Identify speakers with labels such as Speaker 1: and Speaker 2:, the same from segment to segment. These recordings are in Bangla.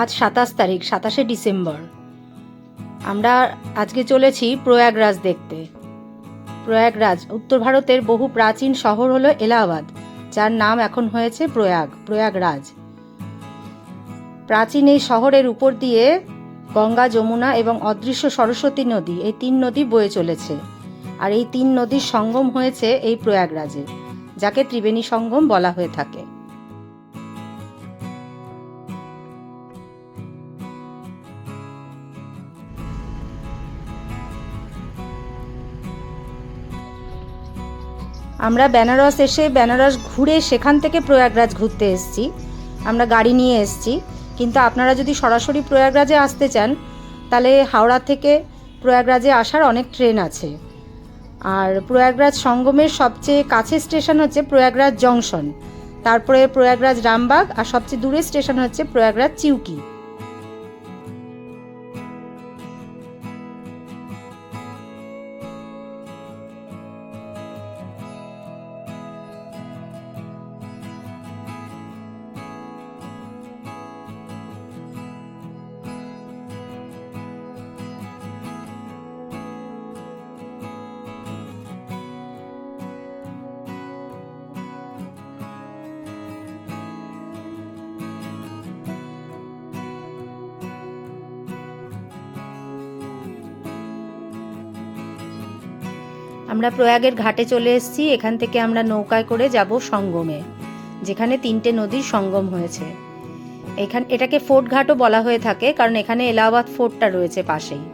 Speaker 1: আজ সাতাশ তারিখ, সাতাশে ডিসেম্বর। আমরা আজকে চলেছি প্রয়াগরাজ দেখতে। প্রয়াগরাজ উত্তর ভারতের বহু প্রাচীন শহর হলো এলাহাবাদ, যার নাম এখন হয়েছে প্রয়াগ, প্রয়াগরাজ। প্রাচীন এই শহরের উপর দিয়ে গঙ্গা, যমুনা এবং অদৃশ্য সরস্বতী নদী, এই তিন নদী বয়ে চলেছে। আর এই তিন নদীর সঙ্গম হয়েছে এই প্রয়াগরাজে, যাকে ত্রিবেণী সঙ্গম বলা হয়ে থাকে। আমরা বেনারস এসে বেনারস ঘুরে সেখান থেকে প্রয়াগরাজ ঘুরতে এসেছি। আমরা গাড়ি নিয়ে এসেছি। কিন্তু আপনারা যদি সরাসরি প্রয়াগরাজে আসতে চান, তাহলে হাওড়া থেকে প্রয়াগরাজে আসার অনেক ট্রেন আছে। আর প্রয়াগরাজ সঙ্গমের সবচেয়ে কাছের স্টেশন হচ্ছে প্রয়াগরাজ জংশন। তারপরে প্রয়াগরাজ রামবাগ আর সবচেয়ে দূরের স্টেশন হচ্ছে প্রয়াগরাজ চিউকি। আমরা প্রয়াগের ঘাটে চলে এসেছি, এখান থেকে আমরা নৌকায় করে যাব সঙ্গমে, যেখানে তিনটে নদীর সঙ্গম হয়েছে। এখান এটাকে ফোর্ট ঘাটও বলা হয়ে থাকে, কারণ এখানে এলাহাবাদ ফোর্টটা রয়েছে পাশেই।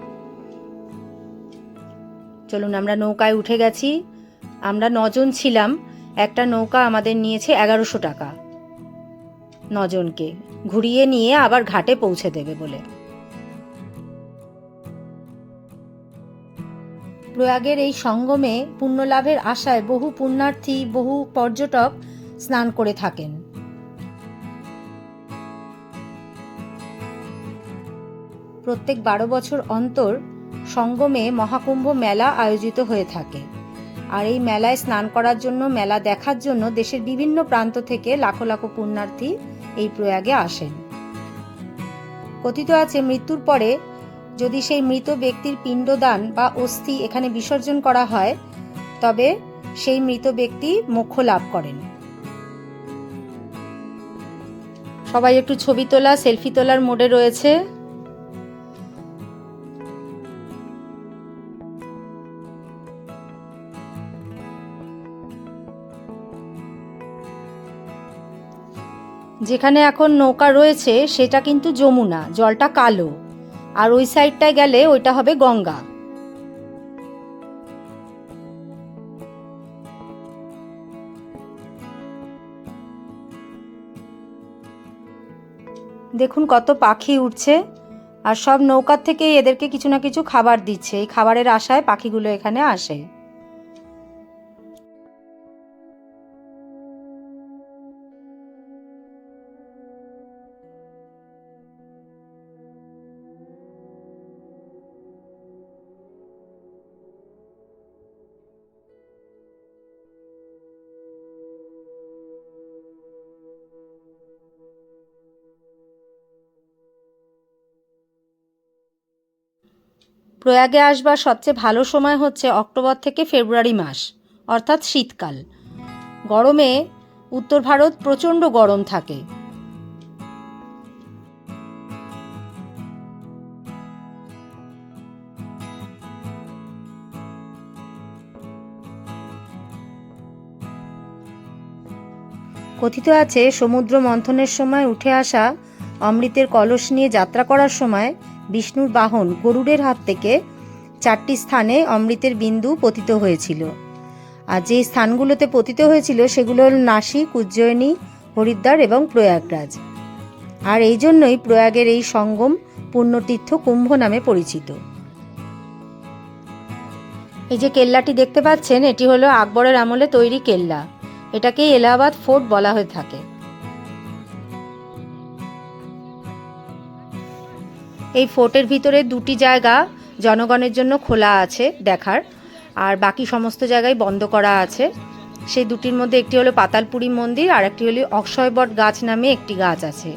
Speaker 1: চলুন, আমরা নৌকায় উঠে গেছি। আমরা নজন ছিলাম, একটা নৌকা আমাদের নিয়েছে এগারোশো টাকা। নজনকে ঘুরিয়ে নিয়ে আবার ঘাটে পৌঁছে দেবে বলে। প্রয়াগের এই সঙ্গমে পুণ্যলাভের আশায় বহু পুণ্যার্থী, বহু পর্যটক স্নান করে থাকেন। প্রত্যেক বারো বছর অন্তর সঙ্গমে মহাকুম্ভ মেলা আয়োজিত হয়ে থাকে। আর এই মেলায় স্নান করার জন্য, মেলা দেখার জন্য দেশের বিভিন্ন প্রান্ত থেকে লাখো লাখো পুণ্যার্থী এই প্রয়াগে আসেন। কথিত আছে, মৃত্যুর পরে যদি সেই মৃত ব্যক্তির পিণ্ডদান বা অস্থি এখানে বিসর্জন করা হয়, তবে সেই মৃত ব্যক্তি মোক্ষ লাভ করেন। সবাই একটু ছবি তোলা, সেলফি তোলার মোডে রয়েছে। যেখানে এখন নৌকা রয়েছে, সেটা কিন্তু যমুনা, জলটা কালো। আর ওই সাইডটায় গেলে ওইটা হবে গঙ্গা। দেখুন কত পাখি উঠছে, আর সব নৌকার থেকে এদেরকে কিছু না কিছু খাবার দিচ্ছে। এই খাবারের আশায় পাখিগুলো এখানে আসে। প্রয়াগে আসবার সবচেয়ে ভালো সময় হচ্ছে অক্টোবর থেকে ফেব্রুয়ারি মাস, অর্থাৎ শীতকাল। গরমে উত্তর ভারত প্রচণ্ড গরম থাকে। কথিত আছে, সমুদ্র মন্থনের সময় উঠে আসা অমৃতের কলস নিয়ে যাত্রা করার সময় বিষ্ণুর বাহন গরুড়ের হাত থেকে চারটি স্থানে অমৃতের বিন্দু পতিত হয়েছিল। আর যে স্থানগুলোতে পতিত হয়েছিল সেগুলো হল নাসিক, উজ্জয়িনী, হরিদ্বার এবং প্রয়াগরাজ। আর এই জন্যই প্রয়াগের এই সঙ্গম পুণ্যতীর্থ কুম্ভ নামে পরিচিত। এই যে কেল্লাটি দেখতে পাচ্ছেন, এটি হলো আকবরের আমলে তৈরি কেল্লা। এটাকেই এলাহাবাদ ফোর্ট বলা হয়ে থাকে। এই ফোর্টের ভিতরে দুটি জায়গা জনগণের জন্য খোলা আছে দেখার, আর বাকি সমস্ত জায়গায় বন্ধ করা আছে। সেই দুটির মধ্যে একটি হলো পাতালপুরি মন্দির, আর একটি হলো অক্ষয়বট গাছ নামে একটি গাছ আছে।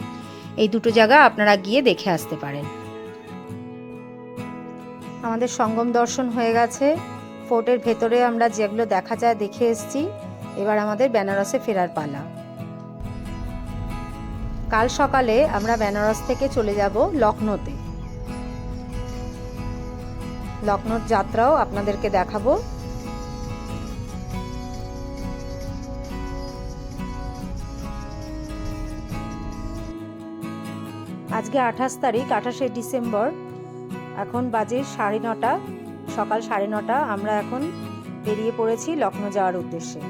Speaker 1: এই দুটো জায়গা আপনারা গিয়ে দেখে আসতে পারেন। আমাদের সঙ্গম দর্শন হয়ে গেছে। ফোর্টের ভেতরে আমরা যেগুলো দেখা যায় দেখে এসেছি। এবার আমাদের বেনারসে ফেরার পালা। কাল সকালে আমরা বেনারস থেকে চলে যাব লখনৌতে। লখনৌর যাত্রাও আপনাদেরকে দেখাবো। আজকে আঠাশ তারিখ, আঠাশে ডিসেম্বর। এখন বাজে সাড়ে নটা, সকাল সাড়ে নটা। আমরা এখন বেরিয়ে পড়েছি লখনৌ যাওয়ার উদ্দেশ্যে।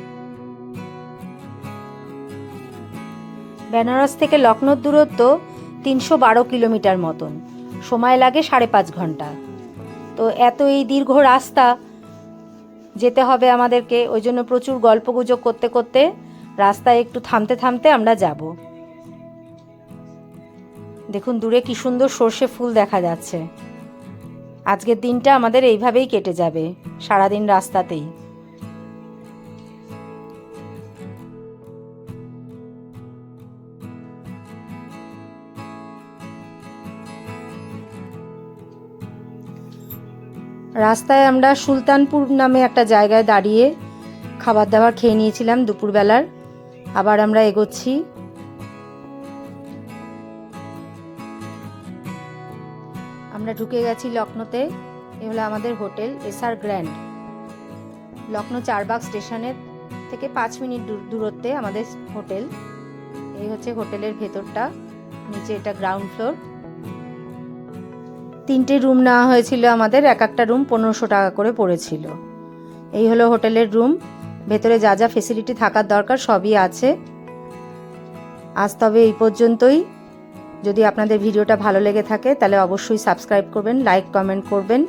Speaker 1: বেনারস থেকে লখনৌর দূরত্ব তিনশো বারো কিলোমিটার মতন। সময় লাগে সাড়ে পাঁচ ঘণ্টা। তো এত এই দীর্ঘ রাস্তা যেতে হবে আমাদেরকে, ওই জন্য প্রচুর গল্পগুজব করতে করতে রাস্তায় একটু থামতে থামতে আমরা যাব। দেখুন, দূরে কি সুন্দর সর্ষে ফুল দেখা যাচ্ছে। আজকের দিনটা আমাদের এইভাবেই কেটে যাবে, সারাদিন রাস্তাতেই। রাস্তায় আমরা সুলতানপুর নামে একটা জায়গায় দাঁড়িয়ে খাবার দাবার খেয়ে নিয়েছিলাম দুপুরবেলার। আবার আমরা এগোচ্ছি। আমরা ঢুকে গেছি লখনৌতে। এ হলো আমাদের hotel SR grand. Lucknow Charbagh স্টেশনের থেকে পাঁচ মিনিট দূর দূরত্বে আমাদের হোটেল। এই হচ্ছে হোটেলের ভেতরটা। নিচে এটা গ্রাউন্ড ফ্লোর। তিনটে রুম নেওয়া হয়েছিল আমাদের, এক একটা রুম পনেরোশো টাকা করে পড়েছিল। এই হলো হোটেলের রুম, ভেতরে যা যা ফেসিলিটি থাকার দরকার সবই আছে। আজ তবে এই পর্যন্তই। যদি আপনাদের ভিডিওটা ভালো লেগে থাকে, তাহলে অবশ্যই সাবস্ক্রাইব করবেন লাইক কমেন্ট করবেন।